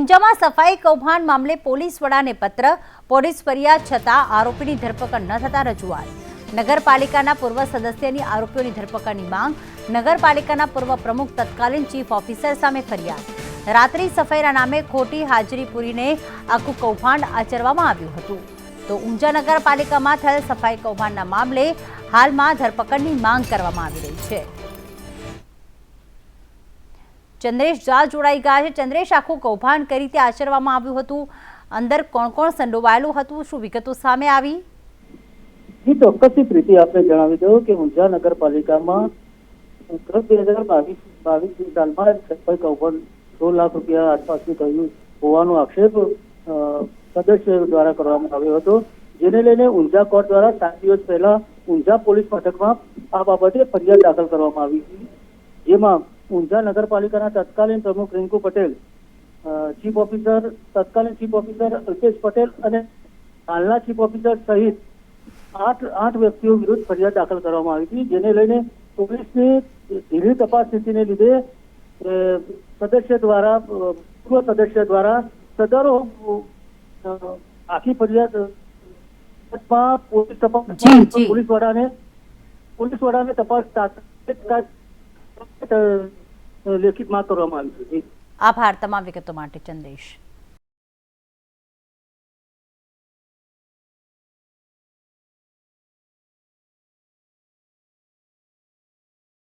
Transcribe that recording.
ઊંઝામાં સફાઈ કૌભાંડ મામલે પોલીસ વડાને પત્ર, પોલીસ ફરિયાદ છતાં આરોપીની ધરપકડ ન થતા રજૂઆત. નગરપાલિકાના પૂર્વ સદસ્યની આરોપીઓની ધરપકડની માંગ, નગરપાલિકાના પૂર્વ પ્રમુખ તત્કાલીન ચીફ ઓફિસર સામે ફરિયાદ. રાત્રિ સફાઈના નામે ખોટી હાજરી પૂરીને આખું કૌભાંડ આચરવામાં આવ્યું હતું. તો ઊંઝા નગરપાલિકામાં થયેલ સફાઈ કૌભાંડના મામલે હાલમાં ધરપકડની માંગ કરવામાં આવી રહી છે. ચંદ્રેશ ઝા જોડાઈ ગયા છે. ચંદ્રેશ, આખું કૌભાંડ કઈ રીતે આચરવામાં આવ્યું હતું? અંદર કોણ કોણ સંડોવાયેલું હતું? શું વિગતો સામે આવી? જી, ચોક્કસથી પ્રીતિ, આપને જણાવી દઉં કે ઊંઝા નગરપાલિકામાં બે હજાર બાવીસ બાવીસ સાલમાં સરપંચ કૌભાંડ સોળ લાખ રૂપિયા આસપાસનું થયું હોવાનો આક્ષેપ સદસ્ય દ્વારા કરવામાં આવ્યો હતો. જેને લઈને ઊંઝા કોર્ટ દ્વારા સાત દિવસ પહેલા ઊંઝા પોલીસ મથકમાં આ બાબતે ફરિયાદ દાખલ કરવામાં આવી હતી. જેમાં ઊંઝા નગરપાલિકાના તત્કાલીન પ્રમુખ રિંકુ પટેલ ચીફ ઓફિસર તત્કાલીન ચીફ ઓફિસર અલ્પેશ પટેલ અને હાલના ચીફ ઓફિસર સહિત આઠ આઠ વ્યક્તિઓ વિરુદ્ધ ફરિયાદ દાખલ કરવામાં આવી હતી જેને લઈને પોલીસની ધીરી તપાસ સ્થિતિને લીધે સદસ્ય દ્વારા પૂર્વ સદસ્ય દ્વારા સદરો આખી ફરિયાદ પોલીસ તપાસ. પોલીસ વડાને પોલીસ વડાને તપાસ તાત્કાલિક અ, લેખિત માંગ કરવામાં આવી છે. આભાર તમામ વિગતો માટે ચંદ્રેશ